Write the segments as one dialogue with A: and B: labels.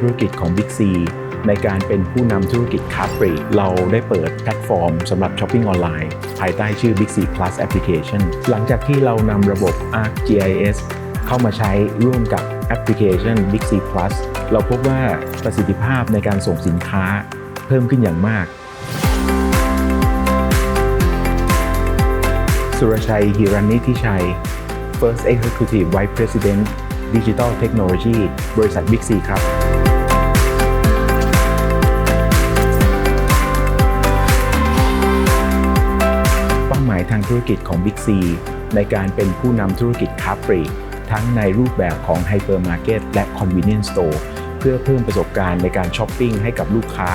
A: ธุรกิจของ Big C ในการเป็นผู้นำธุรกิจค้าปลีกเราได้เปิดแพลตฟอร์มสำหรับช้อปปิ้งออนไลน์ภายใต้ชื่อ Big C Plus Application หลังจากที่เรานำระบบ ArcGIS เข้ามาใช้ร่วมกับแอปพลิเคชัน Big C Plus เราพบว่าประสิทธิภาพในการส่งสินค้าเพิ่มขึ้นอย่างมาก สุรชัยฮิรันนิธิชัย First Executive Vice President Digital Technology บริษัท Big C ครับ ธุรกิจของ Big C ในการเป็นผู้นำธุรกิจค้าปลีกทั้งในรูปแบบของไฮเปอร์มาร์เก็ตและ Convenience Store เพื่อเพิ่มประสบการณ์ในการช้อปปิ้งให้กับลูกค้า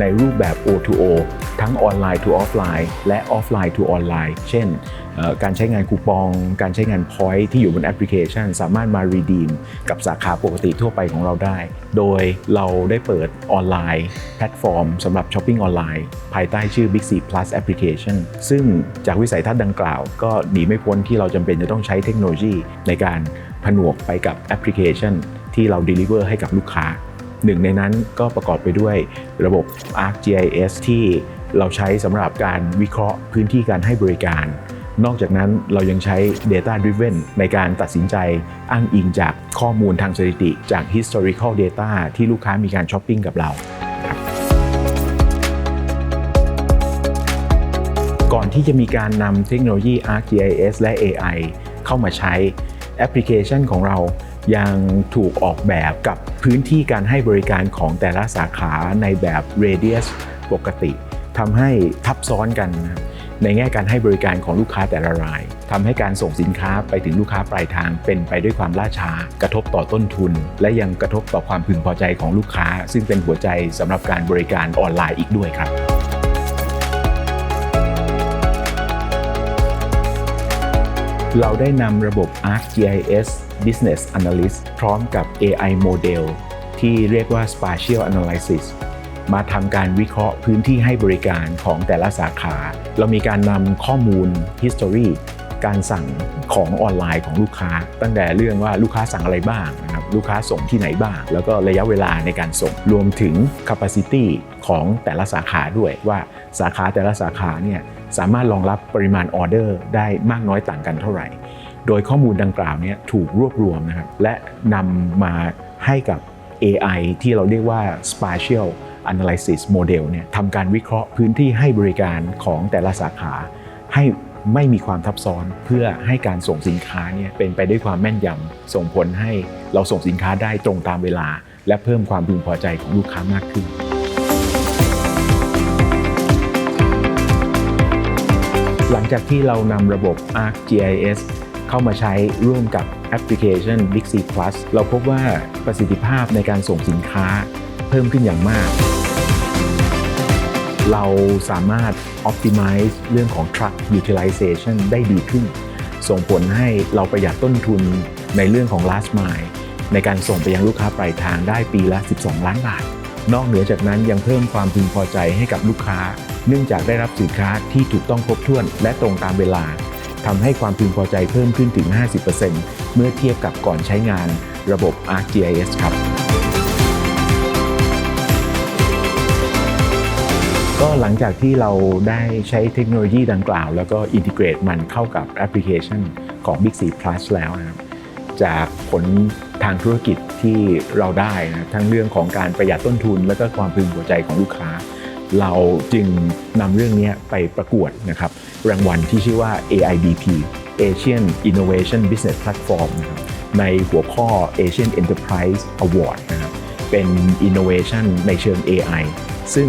A: ในรูปแบบ O2O ทั้งออนไลน์ to ออฟไลน์และออฟไลน์ to ออนไลน์เช่น การใช้งานคูปอง การใช้งาน Point ที่อยู่บนแอปพลิเคชัน สามารถมา redeem กับสาขาปกติทั่วไปของเราได้ โดยเราได้เปิดออนไลน์แพลตฟอร์มสำหรับช้อปปิ้งออนไลน์ภายใต้ชื่อ Big C Plus Application ซึ่งจากวิสัยทัศน์ดังกล่าว ก็หนีไม่พ้นที่เราจำเป็นจะต้องใช้เทคโนโลยีในการผนวกไปกับแอปพลิเคชัน ที่เรา deliver ให้กับลูกค้า หนึ่งในนั้นก็ประกอบไปด้วยระบบ ArcGIS ที่เราใช้สำหรับการวิเคราะห์พื้นที่การให้บริการ นอกจากนั้นเรายังใช้ Data Driven ในการตัดสินใจอ้างอิงจากข้อมูลทางสถิติจาก Historical Data ที่ลูกค้ามีการช้อปปิ้งกับเราก่อนที่จะมีการนำเทคโนโลยี ArcGIS และ AI เข้ามาใช้แอปพลิเคชันของเรายังถูกออกแบบกับพื้นที่การให้บริการของแต่ละสาขาในแบบ radius ปกติทำให้ทับซ้อนกันนะครับ ในแง่การให้บริการของลูกค้าแต่ละรายทำให้การส่งสินค้าไปถึงลูกค้าปลายทางเป็นไปด้วยความล่าช้า กระทบต่อต้นทุน และยังกระทบต่อความพึงพอใจของลูกค้า ซึ่งเป็นหัวใจสำหรับการบริการออนไลน์อีกด้วยครับเราได้นำระบบ ArcGIS Business Analyst พร้อมกับ AI Model ที่เรียกว่า Spatial Analysis มาทำการวิเคราะห์พื้นที่ให้บริการของแต่ละสาขา เรามีการนำข้อมูล History การสั่งของออนไลน์ของลูกค้า ตั้งแต่เรื่องว่าลูกค้าสั่งอะไรบ้างนะครับลูกค้าส่งที่ไหนบ้าง แล้วก็ระยะเวลาในการส่งรวมถึง capacity ของแต่ละสาขาด้วยว่าสาขาแต่ละสาขาเนี่ยสามารถรองรับปริมาณออเดอร์ได้มากน้อยต่างกันเท่าไหร่ โดยข้อมูลดังกล่าวเนี้ถูกรวบรวมนะครับและนำมาให้กับ AI ที่เราเรียกว่า Spatial Analysis Model เนี่ยทำการวิเคราะห์พื้นที่ให้บริการของแต่ละสาขาให้ไม่มีความทับซ้อนเพื่อให้การส่งสินค้าเนี่ยเป็นไปด้วยความแม่นยำส่งผลให้เราส่งสินค้าได้ตรงตามเวลา และเพิ่มความพึงพอใจของลูกค้ามากขึ้นหลังจากที่เรานำระบบ ArcGIS เข้ามาใช้ร่วมกับแอปพลิเคชัน Big C Plus เราพบว่าประสิทธิภาพในการส่งสินค้าเพิ่มขึ้นอย่างมาก เราสามารถ optimize เรื่องของ truck utilization ได้ดีขึ้น ส่งผลให้เราประหยัดต้นทุนในเรื่องของ last mile ในการส่งไปยังลูกค้าปลายทางได้ปีละ 12 ล้านบาท นอกเหนือจากนั้นยังเพิ่มความพึงพอใจให้กับลูกค้า เนื่องจากได้รับสินค้าที่ถูกต้องครบถ้วนและตรงตามเวลาทำให้ความพึงพอใจเพิ่มขึ้นถึง 50%เมื่อเทียบกับก่อนใช้งานระบบ ArcGIS ครับ ก็หลังจากที่เราได้ใช้เทคโนโลยีดังกล่าว แล้วก็อินทิเกรตมันเข้ากับแอปพลิเคชันของ Big C Plus แล้วนะครับจากผลทางธุรกิจที่เราได้นะทั้งเรื่องของการประหยัดต้นทุน และก็ความพึงพอใจของลูกค้า เราจึงนำเรื่องนี้ไปประกวดนะครับรางวัลที่ชื่อว่า AIBP Asian Innovation Business Platform นะครับในหัวข้อ Asian Enterprise Award นะครับเป็น Innovation ในเชิง AI ซึ่ง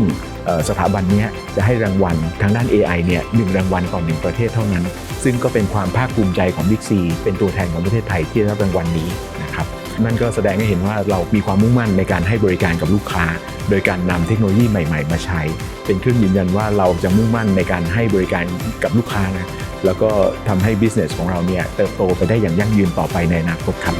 A: สถาบันนี้จะให้รางวัลทางด้าน AI เนี่ยหนึ่งรางวัลต่อหนึ่งประเทศเท่านั้น ซึ่งก็เป็นความภาคภูมิใจของ Big C เป็นตัวแทนของประเทศไทยที่ได้รับรางวัลนี้นะครับนั่นก็แสดงให้เห็นว่าเรามีความมุ่งมั่นในการให้บริการกับลูกค้า โดยการนำเทคโนโลยีใหม่ ๆ มาใช้ เป็นเครื่องยืนยันว่าเราจะมุ่งมั่นในการให้บริการกับลูกค้านะแล้วก็ทำให้ business ของเราเนี่ยเติบโตไปได้อย่างยั่งยืนต่อไปในอนาคตครับ